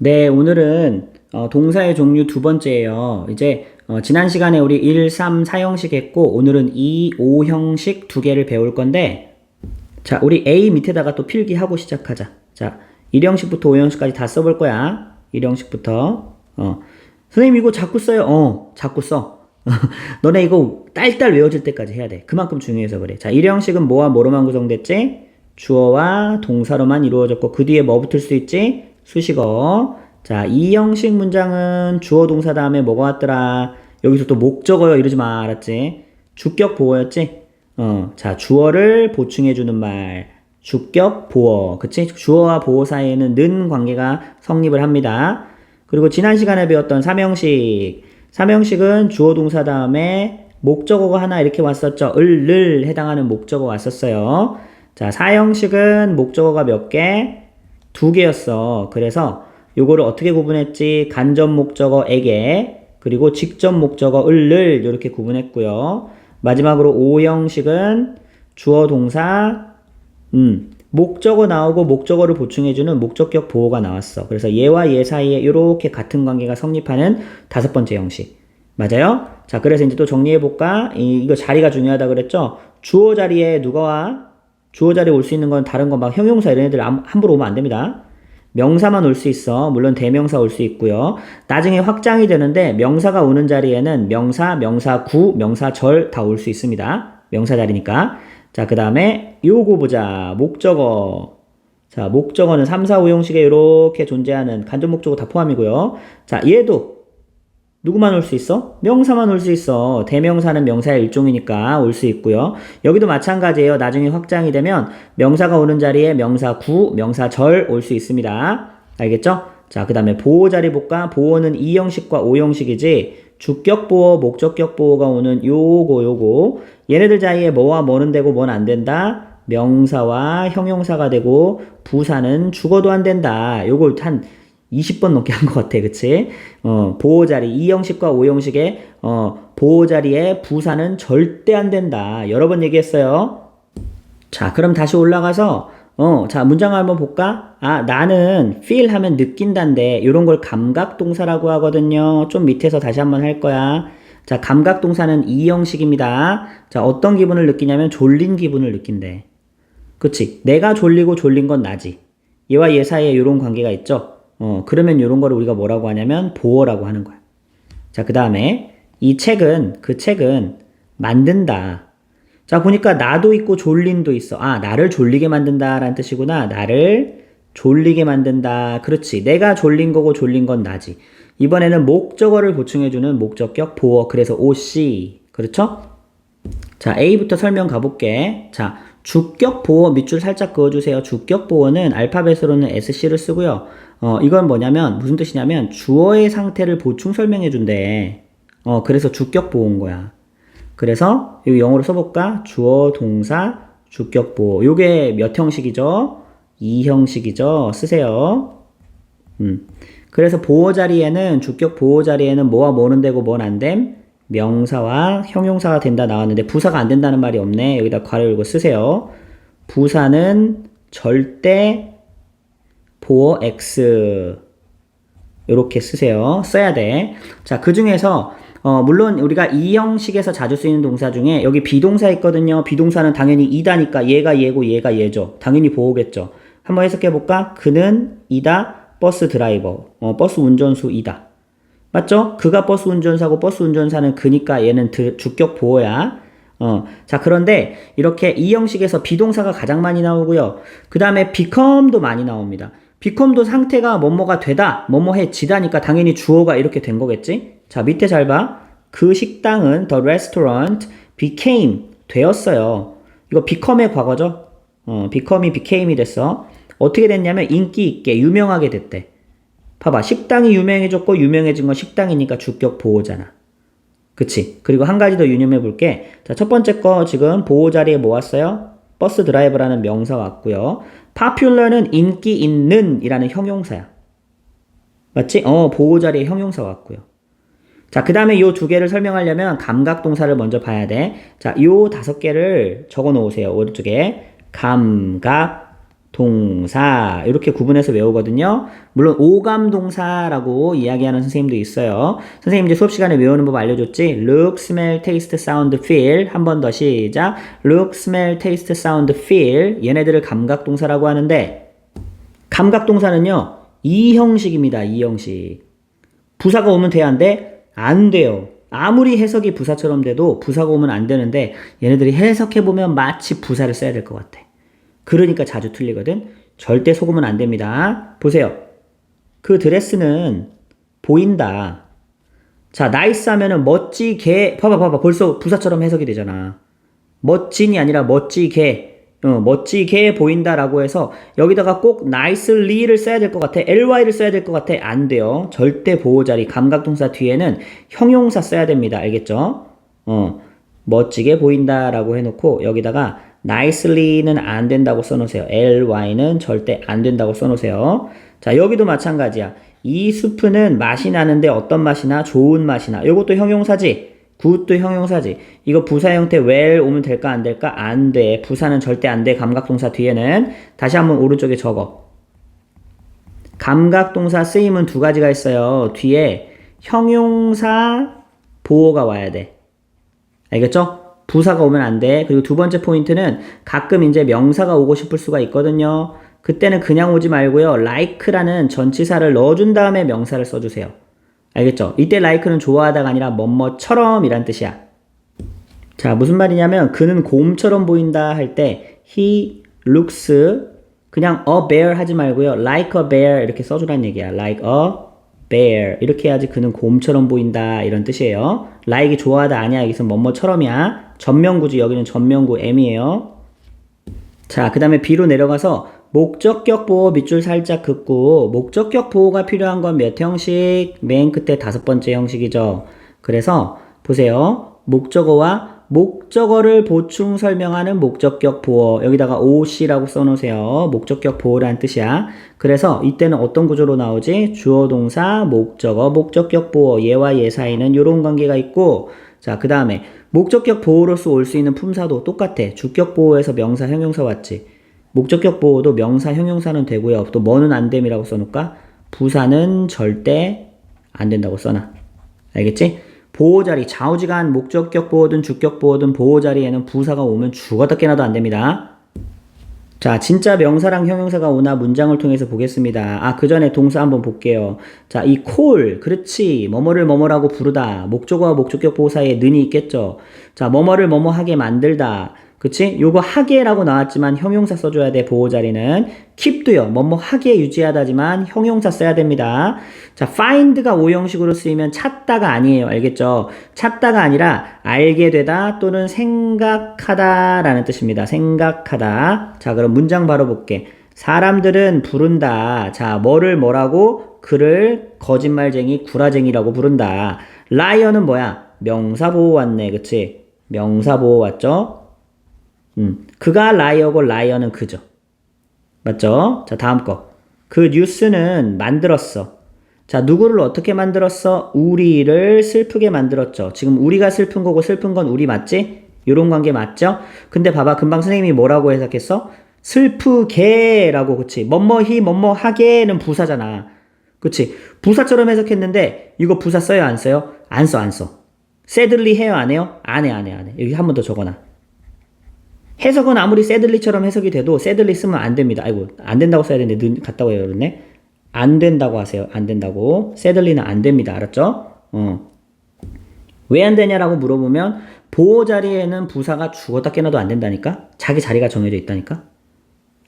네, 오늘은 어, 동사의 종류 두 번째예요. 이제 어, 지난 시간에 우리 1, 3, 4형식 했고 오늘은 2, 5형식 두 개를 배울 건데 자, 우리 A 밑에다가 또 필기하고 시작하자. 자, 1형식부터 5형식까지 다 써볼 거야. 1형식부터. 어. 선생님 이거 자꾸 써요. 어, 자꾸 써. 너네 이거 딸딸 외워질 때까지 해야 돼. 그만큼 중요해서 그래. 자, 1형식은 뭐와 뭐로만 구성됐지? 주어와 동사로만 이루어졌고 그 뒤에 뭐 붙을 수 있지? 수식어. 자, 2형식 문장은 주어 동사 다음에 뭐가 왔더라? 여기서 또 목적어요 이러지 마. 알았지? 주격 보어였지? 어, 자, 주어를 보충해 주는 말. 주격 보어. 그치? 주어와 보어 사이에는 는 관계가 성립을 합니다. 그리고 지난 시간에 배웠던 삼형식. 삼형식은 주어 동사 다음에 목적어가 하나 이렇게 왔었죠. 을, 를 해당하는 목적어 왔었어요. 자, 사형식은 목적어가 몇 개? 두 개였어. 그래서 요거를 어떻게 구분했지? 간접 목적어에게 그리고 직접 목적어 을를 이렇게 구분했고요. 마지막으로 오형식은 주어 동사 음, 목적어 나오고 목적어를 보충해주는 목적격 보호가 나왔어. 그래서 얘와 얘 사이에 이렇게 같은 관계가 성립하는 다섯 번째 형식. 맞아요? 자, 그래서 이제 또 정리해볼까? 이, 이거 자리가 중요하다 그랬죠? 주어 자리에 누가 와? 주어 자리에 올 수 있는 건 다른 거막 형용사 이런 애들 함- 함부로 오면 안 됩니다. 명사만 올 수 있어. 물론 대명사 올 수 있고요. 나중에 확장이 되는데 명사가 오는 자리에는 명사, 명사구, 명사절 다 올 수 있습니다. 명사 자리니까. 자, 그 다음에 요거 보자. 목적어. 자, 목적어는 3, 4, 5형식에 이렇게 존재하는 간접 목적어 다 포함이고요. 자, 얘도 누구만 올 수 있어? 명사만 올 수 있어. 대명사는 명사의 일종이니까 올 수 있고요. 여기도 마찬가지예요. 나중에 확장이 되면 명사가 오는 자리에 명사 구, 명사 절 올 수 있습니다. 알겠죠? 자, 그 다음에 보호 자리 볼까? 보호는 2형식과 5형식이지 주격 보호, 목적격 보호가 오는 요거 요거 얘네들 사이에 뭐와 뭐는 되고 뭐는 안 된다? 명사와 형용사가 되고 부사는 죽어도 안 된다. 요걸 한 20번 넘게 한 것 같아, 그치? 어, 보호자리, 2형식과 5형식의, 어, 보호자리에 부사는 절대 안 된다. 여러 번 얘기했어요. 자, 그럼 다시 올라가서, 어, 자, 문장을 한번 볼까? 아, 나는 feel 하면 느낀다인데, 요런 걸 감각동사라고 하거든요. 좀 밑에서 다시 한번 할 거야. 자, 감각동사는 2형식입니다. 자, 어떤 기분을 느끼냐면 졸린 기분을 느낀대. 그치? 내가 졸리고 졸린 건 나지. 얘와 얘 사이에 이런 관계가 있죠? 어, 그러면 이런 거를 우리가 뭐라고 하냐면 보어라고 하는 거야. 자, 그 다음에 이 책은, 그 책은 만든다. 자, 보니까 나도 있고 졸린도 있어. 아, 나를 졸리게 만든다. 라는 뜻이구나. 나를 졸리게 만든다. 그렇지. 내가 졸린 거고 졸린 건 나지. 이번에는 목적어를 보충해주는 목적격 보어. 그래서 OC. 그렇죠? 자, A부터 설명 가볼게. 자, 주격 보어 밑줄 살짝 그어주세요. 주격 보어는 알파벳으로는 SC를 쓰고요. 어, 이건 뭐냐면, 무슨 뜻이냐면, 주어의 상태를 보충 설명해 준대. 어, 그래서 주격 보어인 거야. 그래서, 여기 영어로 써볼까? 주어, 동사, 주격 보어. 요게 몇 형식이죠? 2형식이죠? 쓰세요. 음. 그래서 보호 자리에는, 주격 보호 자리에는 뭐와 뭐는 되고 뭐는 안 됨? 명사와 형용사가 된다 나왔는데 부사가 안 된다는 말이 없네. 여기다 괄호 열고 쓰세요. 부사는 절대 보어 X 이렇게 쓰세요. 써야 돼. 자, 그 중에서 어, 물론 우리가 이 형식에서 자주 쓰이는 동사 중에 여기 비동사 있거든요. 비동사는 당연히 이다니까 얘가 얘고 얘가 얘죠. 당연히 보호겠죠. 한번 해석해 볼까? 그는 이다 버스 드라이버. 어, 버스 운전수이다. 맞죠? 그가 버스 운전사고 버스 운전사는 그니까 얘는 드- 주격 보호야. 어, 자, 그런데 이렇게 이 형식에서 비동사가 가장 많이 나오고요. 그 다음에 become도 많이 나옵니다. become도 상태가 뭐뭐가 되다, 뭐뭐해 지다니까 당연히 주어가 이렇게 된 거겠지? 자, 밑에 잘 봐. 그 식당은 the restaurant became 되었어요. 이거 become의 과거죠? 어, become이 became이 됐어. 어떻게 됐냐면 인기 있게 유명하게 됐대. 봐봐. 식당이 유명해졌고 유명해진 건 식당이니까 주격 보호잖아. 그치? 그리고 한 가지 더 유념해 볼게. 자, 첫 번째 거 지금 보호 자리에 뭐 왔어요? 버스 드라이버라는 명사 왔고요. popular는 인기 있는 이라는 형용사야. 맞지? 어, 보호 자리에 형용사 왔고요. 자, 그 다음에 요 두 개를 설명하려면 감각 동사를 먼저 봐야 돼. 자, 요 다섯 개를 적어 놓으세요. 오른쪽에. 감각 동사 이렇게 구분해서 외우거든요. 물론 오감 동사라고 이야기하는 선생님도 있어요. 선생님 이제 수업 시간에 외우는 법 알려줬지? look, smell, taste, sound, feel 한 번 더 시작. look, smell, taste, sound, feel 얘네들을 감각 동사라고 하는데 감각 동사는요 이 형식입니다. 이 형식. 부사가 오면 돼야 안 돼? 안 돼요. 아무리 해석이 부사처럼 돼도 부사가 오면 안 되는데 얘네들이 해석해 보면 마치 부사를 써야 될 것 같아. 그러니까 자주 틀리거든. 절대 속으면 안 됩니다. 보세요. 그 드레스는 보인다. 자, 나이스 하면은 멋지게, 봐봐, 봐봐. 벌써 부사처럼 해석이 되잖아. 멋진이 아니라 멋지게, 어, 멋지게 보인다라고 해서 여기다가 꼭 nicely를 써야 될 것 같아. ly를 써야 될 것 같아. 안 돼요. 절대 보호자리, 감각동사 뒤에는 형용사 써야 됩니다. 알겠죠? 어, 멋지게 보인다라고 해놓고 여기다가 nicely는 안 된다고 써놓으세요. ly는 절대 안 된다고 써놓으세요. 자, 여기도 마찬가지야. 이 수프는 맛이 나는데 어떤 맛이나 좋은 맛이나 이것도 형용사지. 굿도 형용사지. 이거 부사 형태 well 오면 될까 안 될까? 안 돼. 부사는 절대 안 돼. 감각동사 뒤에는 다시 한번 오른쪽에 적어. 감각동사 쓰임은 두 가지가 있어요. 뒤에 형용사 보호가 와야 돼. 알겠죠? 부사가 오면 안 돼. 그리고 두 번째 포인트는 가끔 이제 명사가 오고 싶을 수가 있거든요. 그때는 그냥 오지 말고요. like라는 전치사를 넣어준 다음에 명사를 써주세요. 알겠죠? 이때 like는 좋아하다가 아니라 뭐뭐처럼 이란 뜻이야. 자, 무슨 말이냐면 그는 곰처럼 보인다 할 때 he looks 그냥 a bear 하지 말고요. like a bear 이렇게 써주란 얘기야. like a bear 이렇게 해야지 그는 곰처럼 보인다 이런 뜻이에요. like이 좋아하다 아니야. 여기서 뭐뭐처럼이야. 전명구지 여기는 전명구 M이에요. 자, 그 다음에 B로 내려가서 목적격 보호 밑줄 살짝 긋고 목적격 보호가 필요한 건 몇 형식? 맨 끝에 다섯 번째 형식이죠. 그래서 보세요. 목적어와 목적어를 보충 설명하는 목적격 보호 여기다가 OC라고 써놓으세요. 목적격 보호라는 뜻이야. 그래서 이때는 어떤 구조로 나오지? 주어 동사 목적어 목적격 보호 얘와 얘 사이는 이런 관계가 있고 자 그 다음에 목적격 보호로서 올 수 있는 품사도 똑같아. 주격 보호에서 명사 형용사 왔지. 목적격 보호도 명사 형용사는 되고요. 또 뭐는 안 됨이라고 써놓을까? 부사는 절대 안 된다고 써놔. 알겠지? 보호자리 좌우지간 목적격 보호든 주격 보호든 보호자리에는 부사가 오면 죽었다 깨나도 안 됩니다. 자, 진짜 명사랑 형용사가 오나 문장을 통해서 보겠습니다. 아, 그 전에 동사 한번 볼게요. 자, 이 call, 그렇지. 뭐뭐를 뭐뭐라고 부르다. 목적어와 목적격 보호 사이에 는이 있겠죠. 자, 뭐뭐를 뭐뭐하게 만들다. 그치? 요거 하게라고 나왔지만 형용사 써줘야 돼, 보호 자리는. keep도요, 뭐뭐 하게 유지하다지만 형용사 써야 됩니다. 자, find가 오형식으로 쓰이면 찾다가 아니에요. 알겠죠? 찾다가 아니라 알게 되다 또는 생각하다 라는 뜻입니다. 생각하다. 자, 그럼 문장 바로 볼게. 사람들은 부른다. 자, 뭐를 뭐라고? 그를 거짓말쟁이, 구라쟁이라고 부른다. 라이어는 뭐야? 명사 보호 왔네. 그치? 명사 보호 왔죠? 음, 그가 라이어고 라이어는 그죠. 맞죠? 자, 다음 거. 그 뉴스는 만들었어. 자, 누구를 어떻게 만들었어? 우리를 슬프게 만들었죠. 지금 우리가 슬픈 거고 슬픈 건 우리 맞지? 요런 관계 맞죠? 근데 봐봐. 금방 선생님이 뭐라고 해석했어? 슬프게라고, 그치? 뭐뭐히, 뭐뭐하게는 부사잖아. 그치? 부사처럼 해석했는데, 이거 부사 써요, 안 써요? 안 써, 안 써. 새들리 해요, 안 해요? 안 해, 안 해, 안 해. 여기 한 번 더 적어놔. 해석은 아무리 새들리처럼 해석이 돼도 새들리 쓰면 안 됩니다. 아이고, 안 된다고 써야 되는데, 눈 갔다고 해요, 그랬네. 안 된다고 하세요. 안 된다고. 새들리는 안 됩니다. 알았죠? 어. 왜 안 되냐라고 물어보면, 보호 자리에는 부사가 죽었다 깨나도 안 된다니까? 자기 자리가 정해져 있다니까?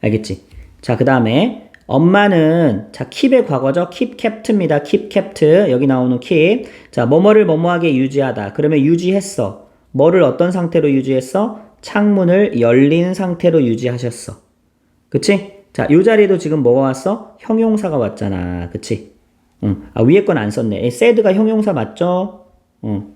알겠지? 자, 그 다음에, 엄마는, 자, keep의 과거죠? keep kept입니다. keep kept. 여기 나오는 keep. 자, 뭐뭐를 뭐뭐하게 유지하다. 그러면 유지했어. 뭐를 어떤 상태로 유지했어? 창문을 열린 상태로 유지하셨어. 그치? 자, 요 자리에도 지금 뭐가 왔어? 형용사가 왔잖아. 그치? 응. 아, 위에 건 안 썼네. 에, said가 형용사 맞죠? 응.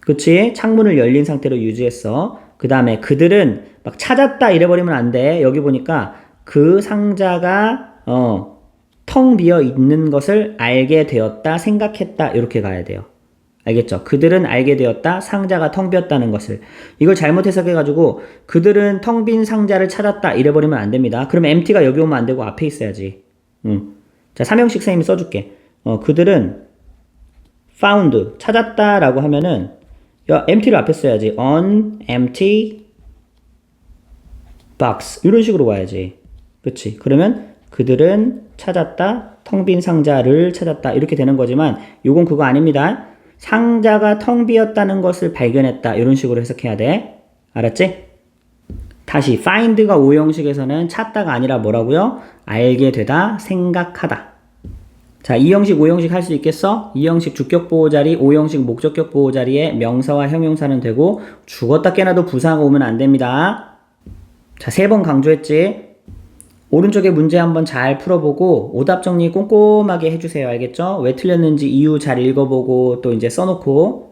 그치? 창문을 열린 상태로 유지했어. 그 다음에 그들은 막 찾았다 이래버리면 안 돼. 여기 보니까 그 상자가, 어, 텅 비어 있는 것을 알게 되었다, 생각했다, 이렇게 가야 돼요. 알겠죠? 그들은 알게 되었다. 상자가 텅 비었다는 것을. 이걸 잘못 해석해가지고 그들은 텅 빈 상자를 찾았다. 이래버리면 안 됩니다. 그럼 empty가 여기 오면 안 되고 앞에 있어야지. 응. 자, 삼형식 선생님이 써줄게. 어, 그들은 found 찾았다 라고 하면은 야, empty를 앞에 써야지. on empty box 이런 식으로 와야지. 그치? 그러면 그들은 찾았다. 텅 빈 상자를 찾았다. 이렇게 되는 거지만 요건 그거 아닙니다. 상자가 텅 비었다는 것을 발견했다. 이런 식으로 해석해야 돼. 알았지? 다시 find가 오형식에서는 찾다가 아니라 뭐라고요? 알게 되다, 생각하다. 자, 이형식 오형식 할 수 있겠어? 이형식 주격 보호 자리, 오형식 목적격 보호 자리에 명사와 형용사는 되고 죽었다 깨나도 부사가 오면 안 됩니다. 자, 세 번 강조했지? 오른쪽에 문제 한번 잘 풀어보고 오답 정리 꼼꼼하게 해주세요. 알겠죠? 왜 틀렸는지 이유 잘 읽어보고 또 이제 써놓고